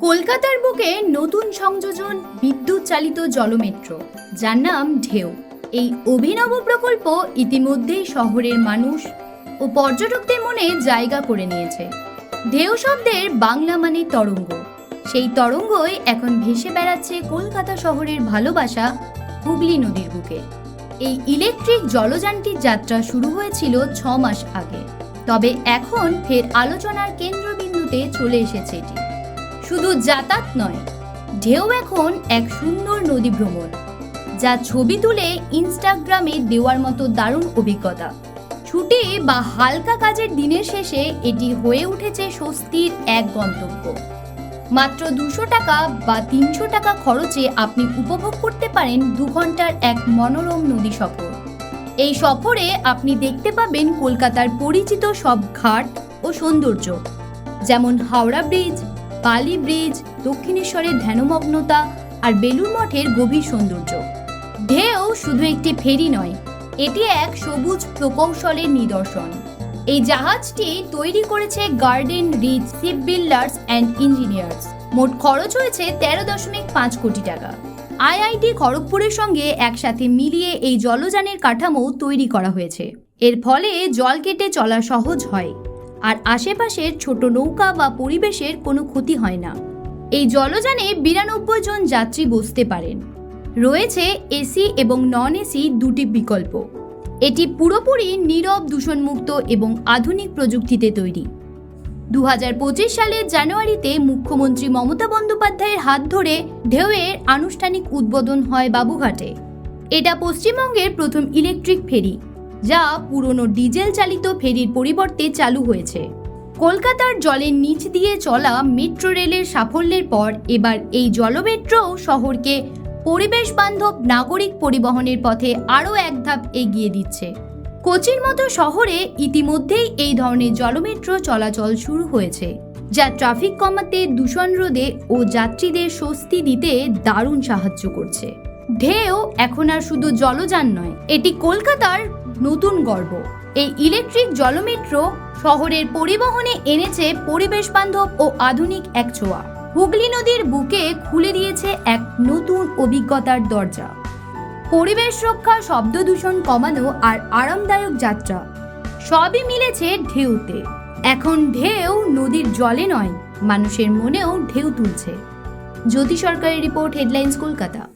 কলকাতার বুকে নতুন সংযোজন বিদ্যুৎ চালিত জলমেট্রো, যার নাম ঢেউ। এই অভিনব প্রকল্প ইতিমধ্যেই শহরের মানুষ ও পর্যটকদের মনে জায়গা করে নিয়েছে। ঢেউ শব্দের বাংলা মানে তরঙ্গ। সেই তরঙ্গই এখন ভেসে বেড়াচ্ছে কলকাতা শহরের ভালোবাসা হুগলি নদীর বুকে। এই ইলেকট্রিক জলযানটির যাত্রা শুরু হয়েছিল ছ মাস আগে। তবে এখন ফের আলোচনার কেন্দ্রবিন্দুতে চলে এসেছে এটি। শুধু যাতায়াত নয়, ঢেউ এখন এক সুন্দর নদী ভ্রমণ, যা ছবি তুলে ইনস্টাগ্রামে দেওয়ার মতো দারুণ অভিজ্ঞতা। ছুটি বা হালকা কাজের দিনের শেষে এটি হয়ে উঠেছে স্বস্তির এক গন্তব্য। মাত্র দুশো টাকা বা তিনশো টাকা খরচে আপনি উপভোগ করতে পারেন দু ঘণ্টার এক মনোরম নদী সফর। এই সফরে আপনি দেখতে পাবেন কলকাতার পরিচিত সব ঘাট ও সৌন্দর্য, যেমন হাওড়া ব্রিজ বালি ব্রিজ, দক্ষিণেশ্বরের ধ্যানমগ্নতা আর বেলুর মঠের গভীর সৌন্দর্য। ঢেউ শুধু একটি ফেরি নয়, এটি এক সবুজ প্রকৌশলের নিদর্শন। এই জাহাজটি তৈরি করেছে Garden Reach Ship Builders and Engineers মোট খরচ হয়েছে তেরো দশমিক পাঁচ কোটি টাকা। আইআইটি খড়গপুরের সঙ্গে একসাথে মিলিয়ে এই জলযানের কাঠামো তৈরি করা হয়েছে। এর ফলে জল কেটে চলা সহজ হয়। আর আশেপাশের ছোট নৌকা বা পরিবেশের কোনো ক্ষতি হয় না। এই জলযানে বিরানব্বই জন যাত্রী বসতে পারেন। রয়েছে এসি এবং নন এসি দুটি বিকল্প। এটি পুরোপুরি নীরব দূষণমুক্ত এবং আধুনিক প্রযুক্তিতে তৈরি। দু হাজার পঁচিশ সালের জানুয়ারিতে মুখ্যমন্ত্রী মমতা বন্দ্যোপাধ্যায়ের হাত ধরে ঢেউয়ের আনুষ্ঠানিক উদ্বোধন হয় বাবুঘাটে। এটা পশ্চিমবঙ্গের প্রথম ইলেকট্রিক ফেরি। যা পুরনো ডিজেল চালিত ফেরির পরিবর্তে চালু হয়েছে। কলকাতার জলের নিচ দিয়ে চলা মেট্রো রেলের সাফল্যের পর এবার এই জলমেট্রো শহরকে পরিবেশ বান্ধব নাগরিক পরিবহনের পথে আরও এক ধাপ এগিয়ে দিচ্ছে। কোচির মতো শহরে ইতিমধ্যেই এই ধরনের জলমেট্রো চলাচল শুরু হয়েছে, যা ট্রাফিক কমাতে, দূষণ রোধে ও যাত্রীদের স্বস্তি দিতে দারুণ সাহায্য করছে। ঢেউ এখন আর শুধু জলযান নয়, এটি কলকাতার নতুন গর্ব। এই ইলেকট্রিক জলমেট্রো শহরের পরিবহনে এনেছে পরিবেশ বান্ধব ও আধুনিক এক ছোঁয়া। হুগলি নদীর বুকে খুলে দিয়েছে এক নতুন অভিজ্ঞতার দরজা। পরিবেশ রক্ষা, শব্দ দূষণ কমানো আর আরামদায়ক যাত্রা সবই মিলেছে ঢেউতে। এখন ঢেউ নদীর জলে নয়, মানুষের মনেও ঢেউ তুলছে। জ্যোতি সরকারের রিপোর্ট, হেডলাইন্স, কলকাতা।